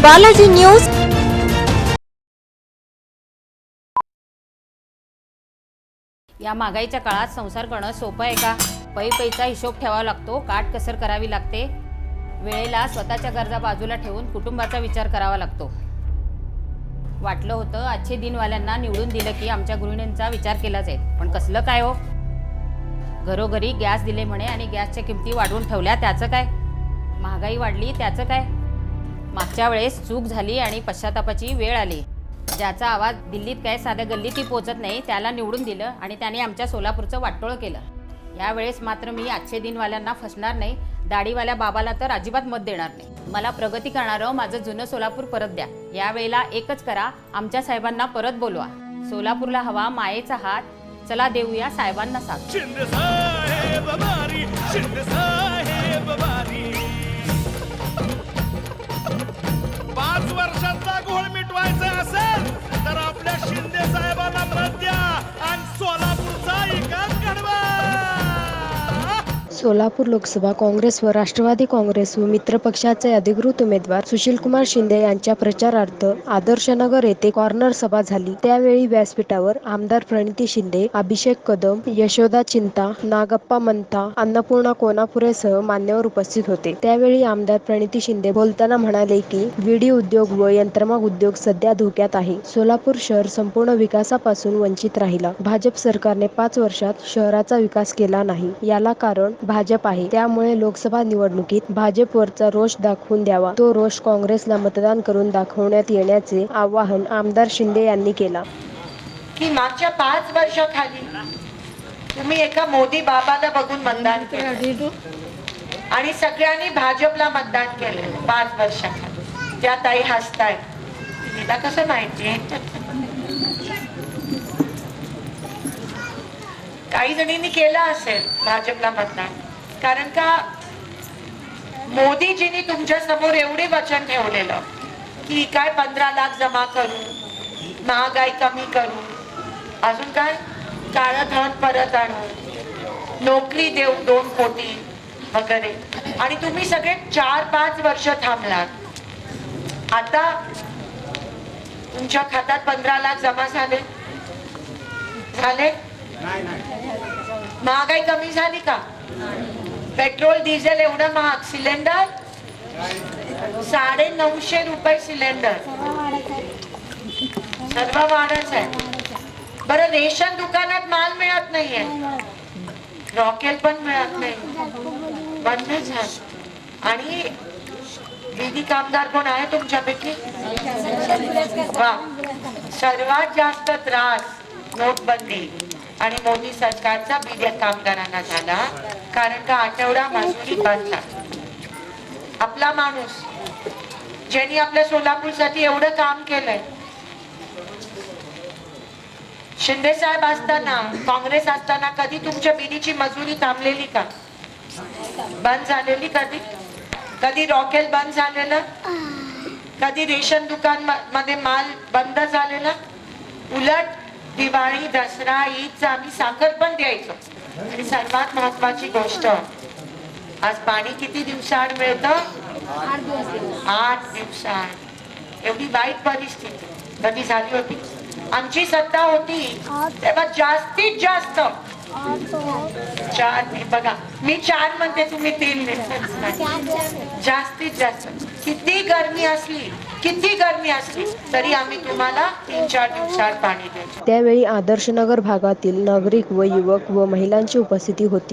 Balaji news. या महागाईच्या काळात संसार करणं सोपं आहे का? पै पैचा हिशोब ठेवावा लागतो. काट कसर करावी लागते. वेळेला स्वतःच्या गरजा बाजूला ठेवून कुटुंबाचा विचार करावा लागतो. वाटलं होतं आजचे दिनवाल्यांना निवडून दिलं की आमच्या गृहिणींचा विचार केला जाईल पण कसलं काय हो? घरोघरी गॅस दिले म्हणे आणि गॅसच्या किमती वाढवून ठेवल्या त्याचं काय? महागाई वाढली त्याचं काय? मागच्या वेळेस चूक झाली आणि पश्चातापाची वेळ आली. ज्याचा आवाज दिल्लीत काय साध्या गल्लीतही पोचत नाही त्याला निवडून दिलं आणि त्याने आमच्या सोलापूरचं वाटोळं केलं. यावेळेस मात्र मी आजचे दिनवाल्यांना फसणार नाही दाढीवाल्या बाबाला तर अजिबात मत देणार नाही. मला प्रगती करणारं माझं जुनं सोलापूर परत द्या. यावेळेला एकच करा आमच्या साहेबांना परत बोलवा. सोलापूरला हवा मायेचा हात. चला देऊया साहेबांना साथ. सोलापूर लोकसभा काँग्रेस व राष्ट्रवादी काँग्रेस व मित्र पक्षाचे अधिकृत उमेदवार सुशीलकुमार शिंदे यांच्या प्रचारार्थ आदर्शनगर येथे कॉर्नर सभा झाली. त्यावेळी व्यासपीठावर आमदार प्रणिती शिंदे अभिषेक कदम यशोदा चिंता नागप्पा मंथा अन्नपूर्णा कोनापुरेसह मान्यवर उपस्थित होते. त्यावेळी आमदार प्रणिती शिंदे बोलताना म्हणाले की विडी उद्योग व यंत्रमाग उद्योग सध्या धोक्यात आहे. सोलापूर शहर संपूर्ण विकासापासून वंचित राहिला. भाजप सरकारने पाच वर्षात शहराचा विकास केला नाही. याला कारण भाजप आहे. त्यामुळे लोकसभा निवडणुकीत भाजपवरचा रोष दाखवून द्यावा. तो रोष काँग्रेसला मतदान करून दाखवण्यात येण्याचे आवाहन आमदार शिंदे यांनी केला. की मागच्या पाच वर्षाखाली तुम्ही एका मोदी बाबाला बघून मतदान केलं. आणि सगळ्यांनी भाजपला मतदान केलं पाच वर्षाखाली. त्या ताई हसताय तिला कसं माहिती काही जणींनी केलं असेल भाजपला मतदान. कारण का मोदीजींनी तुमच्यासमोर एवढे वचन ठेवलेलं की काय पंधरा लाख जमा करू महागाई कमी करू अजून काय? काळं धन परत आणू नोकरी देऊ दोन कोटी वगैरे. आणि तुम्ही सगळे चार पाच वर्ष थांबलात. आता तुमच्या खात्यात पंधरा लाख जमा झाले. झाले? महागाई कमी झाली का? पेट्रोल डिझेल एवढं महाग. सिलेंडर? साडे नऊशे रुपये सिलेंडर. सर्व वाढच आहे. बरं रेशन दुकानात माल मिळत नाहीये. रॉकेल पण मिळत नाही. बंद झालं. आणि दीदी कामगार कोण आहे तुमच्यापैकी? वा. सर्वात जास्त त्रास नोटबंदी. आणि मोदी सरकारचा बिद्या कामगारांना झाला कारण का आठवडा मजुरी बंद आपला माणूस ज्यांनी आपल्या सोलापूरसाठी एवढं काम केलंय. शिंदे साहेब असताना काँग्रेस असताना कधी तुमच्या बिनीची मजुरी थांबलेली का? बंद झालेली कधी? कधी रॉकेल बंद झालेलं? कधी रेशन दुकान म- मध्ये माल बंद झालेला? उलट दिवाळी दसरा ईदचा आम्ही साखर पण द्यायचो. आणि सर्वात महत्वाची गोष्ट. आज पाणी किती दिवसाआड मिळतं? आठ दिवसाआड. एवढी वाईट परिस्थिती. कधी झाली होती? आमची सत्ता होती. तेव्हा जास्तीत जास्त. चार बघा मी चार म्हणते तुम्ही तीन. जास्तीत जास्त. किती गरमी असली किती गरमी असली तरी आम्ही तुम्हाला तीन चार दिवसात पाणी देतो. त्यावेळी आदर्शनगर भागातील नागरिक व युवक व महिलांची उपस्थिती होती.